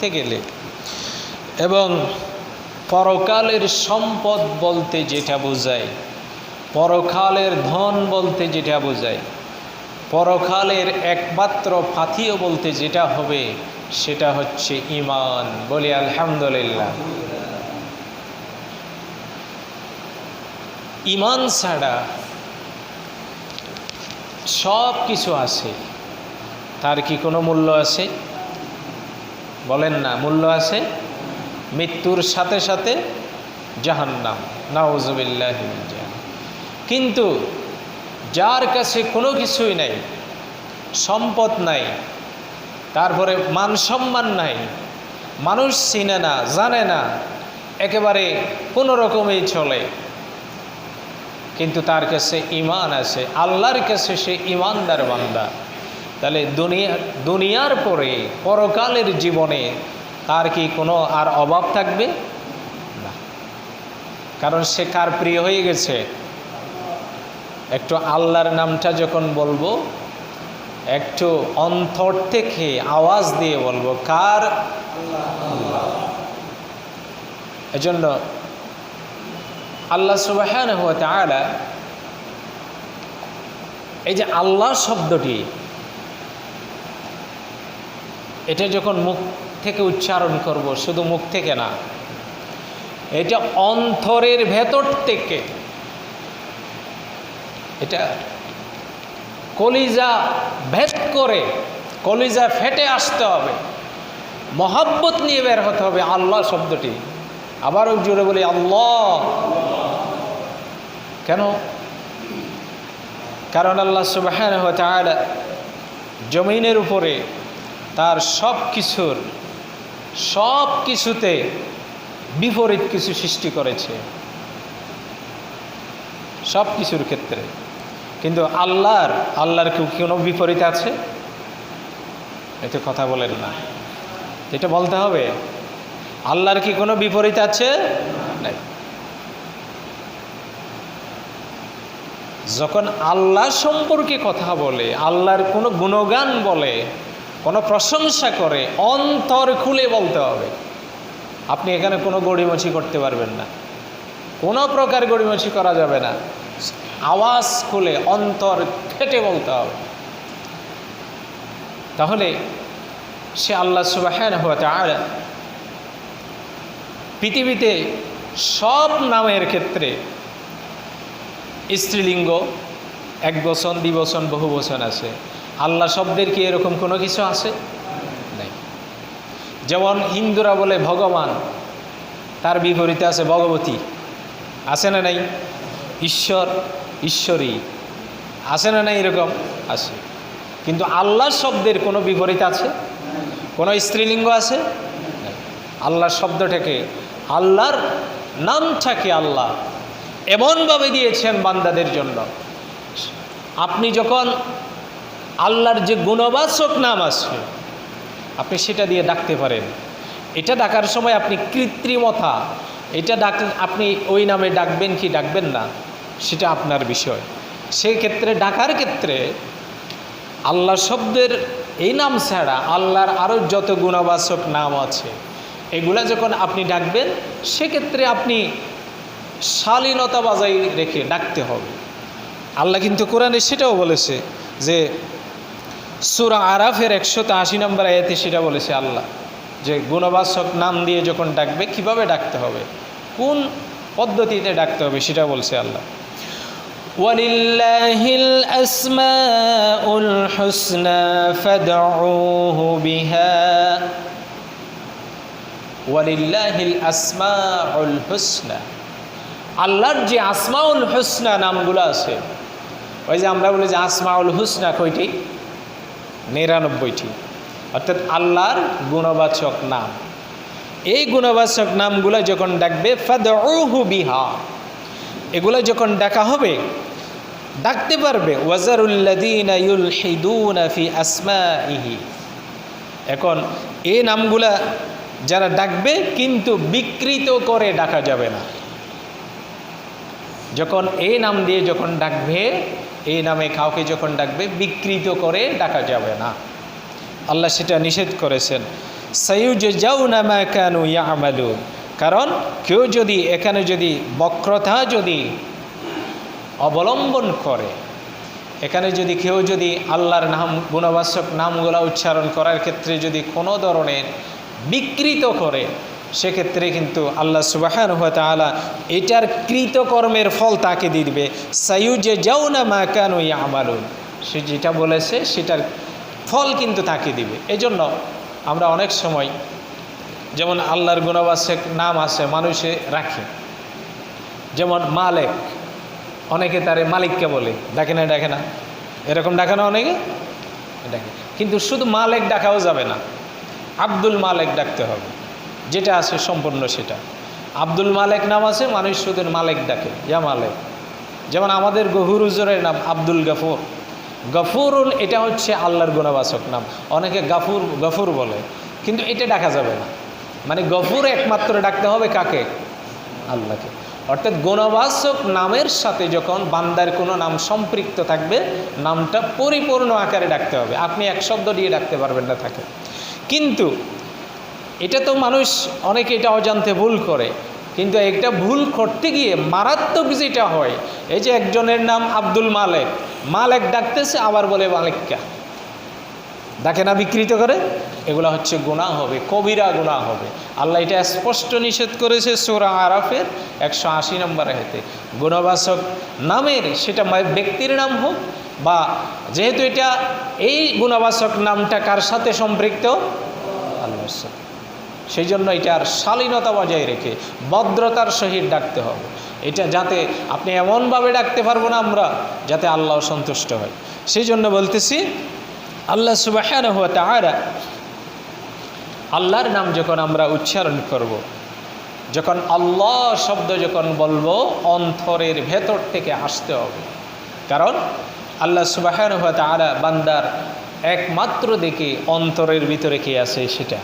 করতে গেলে এবং পরকালের সম্পদ বলতে যেটা বোঝায়, পরকালের ধন বলতে যেটা বোঝায়, পরকালের একমাত্র পাথিও বলতে যেটা হবে সেটা হচ্ছে ইমান বলি আলহামদুলিল্লাহ। ইমান ছাড়া সব কিছু আছে, তার কি কোনো মূল্য আছে? বলেন না, মূল্য আছে? মৃত্যুর সাথে সাথে জাহান্নাম, নাউজবিল্লাহ কিন্তু যার কাছে কোনো কিছুই নাই, সম্পদ নাই, তারপরে মান সম্মান নাই, মানুষ চিনে না, জানে না, একেবারে কোনো রকমেই চলে। কিন্তু তার কাছে ইমান আছে, আল্লাহর কাছে সে ইমানদার বান্দা। তাহলে দুনিয়া, দুনিয়ার পরে পরকালের জীবনে তার কি কোনো আর অভাব থাকবে? না। কারণ সে কার প্রিয় হয়ে গেছে? একটু আল্লাহর নামটা যখন বলব, একটু অন্তর থেকে আওয়াজ দিয়ে বলব, কার? এজন্য আল্লাহ সুবাহ এই যে আল্লাহ শব্দটি এটা যখন মুখ থেকে উচ্চারণ করব, শুধু মুখ থেকে না, এটা অন্তরের ভেতর থেকে, এটা কলিজা ভেদ করে, কলিজা ফেটে আসতে হবে, মহাব্বত নিয়ে বের হতে হবে আল্লাহ শব্দটি। আবারও জোরে বলি, আল্লাহ। কেন? কারণ আল্লাহ সুবাহ জমিনের উপরে তার সব কিছুর, সব কিছুতে বিপরীত কিছু সৃষ্টি করেছে। সব কিছুর ক্ষেত্রে। কিন্তু আল্লাহর আল্লাহর কেউ কোনো বিপরীত আছে? এতে কথা বলেন না। এটা বলতে হবে, আল্লাহর কি কোনো বিপরীত আছে? নাই। যখন আল্লাহ সম্পর্কে কথা বলে, আল্লাহর কোনো গুণগান বলে কোনো প্রশংসা করে, অন্তর খুলে বলতে হবে। আপনি এখানে কোনো গড়িমছি করতে পারবেন না। কোনো প্রকার গড়িমছি করা যাবে না। আওয়াজ খুলে, অন্তর ফেটে বলতে হবে। তাহলে সে আল্লাহ সুবাহ পৃথিবীতে সব নামের ক্ষেত্রে স্ত্রীলিঙ্গ, এক বচন দ্বিবচন বহু বচন আছে। আল্লাহ শব্দের কি এরকম কোনো কিছু আছে? নাই। যেমন হিন্দুরা বলে ভগবান, তার বিপরীতে আছে ভগবতী। আছে না নাই? ঈশ্বর, ঈশ্বরী। আছে না নাই এরকম? আছে। কিন্তু আল্লাহ শব্দের কোনো বিপরীত আছে? কোনো স্ত্রীলিঙ্গ আছে? আল্লাহ শব্দটাকে আল্লাহর নামটাকে আল্লাহ। এমনভাবে দিয়েছেন বান্দাদের জন্য। আপনি যখন আল্লাহর যে গুণবাচক নাম আছে আপনি সেটা দিয়ে ডাকতে পারেন। এটা ডাকার সময় আপনি কৃত্রিমতা এটা ডাক, আপনি ওই নামে ডাকবেন কি ডাকবেন না, সেটা আপনার বিষয়। সেক্ষেত্রে ডাকার ক্ষেত্রে আল্লাহ শব্দের এই নাম ছাড়া আল্লাহর আরও যত গুণবাচক নাম আছে। এগুলা যখন আপনি ডাকবেন, সেক্ষেত্রে আপনি শালীনতা বাজাই রেখে ডাকতে হবে। আল্লাহ কিন্তু কোরআনে সেটাও বলেছে যে সুরা আরাফের একশো আশি নম্বর আয়াতে সেটা বলেছে আল্লাহ যে গুণবাচক নাম দিয়ে যখন ডাকবে কিভাবে ডাকতে হবে কোন পদ্ধতিতে ডাকতে হবে সেটা বলছে আল্লাহ ولله الأسماء الحسنى فادعوه بها ولله الأسماء الحسنى আল্লাহর যে আসমাউল হুসনা নামগুলো আছে ওই যে আমরা বলি যে আসমাউল হুসনা কয়টি নিরানব্বইটি। অর্থাৎ আল্লাহর গুণবাচক নাম। এই গুণবাচক নামগুলো যখন ডাকবে ফাদহু বিহা। এগুলো যখন ডাকা হবে, ডাকতে পারবে ফি আসমাইহি এখন এই নামগুলা যারা ডাকবে, কিন্তু বিকৃত করে ডাকা যাবে না। যখন এই নাম দিয়ে যখন ডাকবে এই নামে কাউকে যখন ডাকবে, বিকৃত করে ডাকা যাবে না। আল্লাহ সেটা নিষেধ করেছেন। কানু ইয়ামালুন। কারণ কেউ যদি, এখানে যদি বক্রতা যদি অবলম্বন করে, এখানে যদি কেউ যদি আল্লাহর নাম, গুণবাচক নামগুলো উচ্চারণ করার ক্ষেত্রে যদি কোনো ধরনের বিকৃত করে সেক্ষেত্রে কিন্তু আল্লাহ সুবাহান হুয়া তালা এটার কৃতকর্মের ফল তাকে দিয়ে দিবে। সাইউজে যাও না মা কেন আমালুন সে যেটা বলেছে, সেটার ফল কিন্তু তাকে দিবে। এজন্য আমরা অনেক সময় যেমন আল্লাহর গুণবাচক নাম আছে, মানুষে রাখে। যেমন মালেক, অনেকে তারে মালিককে বলে। ডাকে না ডাকে না। এরকম ডাকে না অনেকে? ডাকে। কিন্তু শুধু মালেক ডাকাও যাবে না। আব্দুল মালেক ডাকতে হবে। যেটা আছে সম্পূর্ণ সেটা। আব্দুল মালেক নাম আছে মানুষ শুধু মালেক ডাকে, ইয়া মালেক। যেমন আমাদের গহুর উজরের নাম আব্দুল গাফুর। গফুরুল এটা হচ্ছে আল্লাহর গুণবাচক নাম। অনেকে গাফুর, গফুর বলে, কিন্তু এটা ডাকা যাবে না। মানে গফুর একমাত্র ডাকতে হবে কাকে? আল্লাহকে। অর্থাৎ গুণবাচক নামের সাথে যখন বান্দার কোনো নাম সম্পৃক্ত থাকবে, নামটা পরিপূর্ণ আকারে ডাকতে হবে। আপনি এক শব্দ দিয়ে ডাকতে পারবেন না থাকে কিন্তু এটা তো মানুষ অনেকে এটা অজান্তে ভুল করে। কিন্তু একটা ভুল করতে গিয়ে মারাত্মক যেটা হয়। এই যে একজনের নাম আব্দুল মালেক। মালেক ডাকতেছে, আবার বলে মালিককা। ডাকে না বিকৃত করে? এগুলো হচ্ছে গুণা হবে, কবিরা গুণা হবে। আল্লাহ এটা স্পষ্ট নিষেধ করেছে সোরা আরাফের একশো আশি নম্বর হেতে গুণবাচক নামের, সেটা মা- ব্যক্তির নাম হোক বা যেহেতু এটা এই গুণবাসক নামটা কার সাথে সম্পৃক্ত? আল্লাহর সাথে। সেই জন্য এটার শালীনতা বজায় রেখে ভদ্রতার সহিত ডাকতে হবে। এটা যাতে আপনি এমনভাবে ডাকতে পারব না আমরা, যাতে আল্লাহ সন্তুষ্ট হয়। সেই জন্য বলতেছি, আল্লাহ সুবাহান সুবাহ আল্লাহর নাম যখন আমরা উচ্চারণ করব। যখন আল্লাহ শব্দ যখন বলব, অন্তরের ভেতর থেকে আসতে হবে। কারণ আল্লাহ সুবাহান তারা বান্দার একমাত্র দেখে অন্তরের ভিতরে কে আছে সেটা।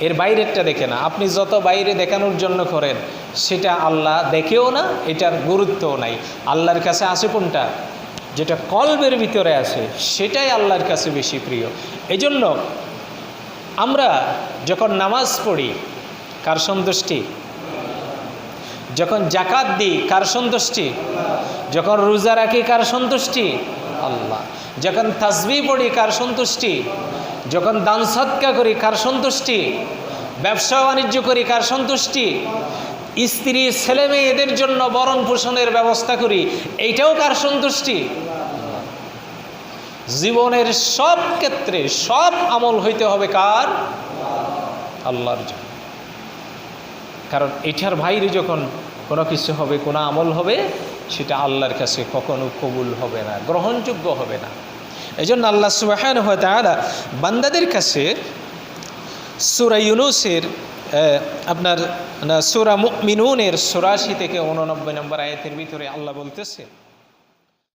এর বাইরেরটা দেখে না। আপনি যত বাইরে দেখানোর জন্য করেন, সেটা আল্লাহ দেখেও না, এটার গুরুত্বও নাই। আল্লাহর কাছে আসে কোনটা? যেটা কলবের ভিতরে আছে, সেটাই আল্লাহর কাছে বেশি প্রিয়। এই জন্য আমরা যখন নামাজ পড়ি, কার সন্তুষ্টি? যখন জাকাত দিই, কার সন্তুষ্টি? যখন রোজা রাখি, কার সন্তুষ্টি? আল্লাহ। যখন তাসবি পড়ি, কার সন্তুষ্টি? যখন দান সৎকা করি, কার সন্তুষ্টি? ব্যবসা বাণিজ্য করি, কার সন্তুষ্টি? স্ত্রী, ছেলে মেয়ে এদের জন্য বরণ পোষণের ব্যবস্থা করি, এইটাও কার সন্তুষ্টি? জীবনের সব ক্ষেত্রে সব আমল হইতে হবে কার? আল্লাহর জন্য। কারণ এটার বাইরে যখন কোনো কিছু হবে, কোনো আমল হবে, সেটা আল্লাহর কাছে কখনো কবুল হবে না, গ্রহণযোগ্য হবে না। এই জন্য আল্লাহ সুবাহান তারা বান্দাদের কাছে সুরা ইউনুসের আপনার সুরা মিনুনের সুরাশি থেকে উননব্বই নম্বর আয়তের ভিতরে আল্লাহ বলতেছে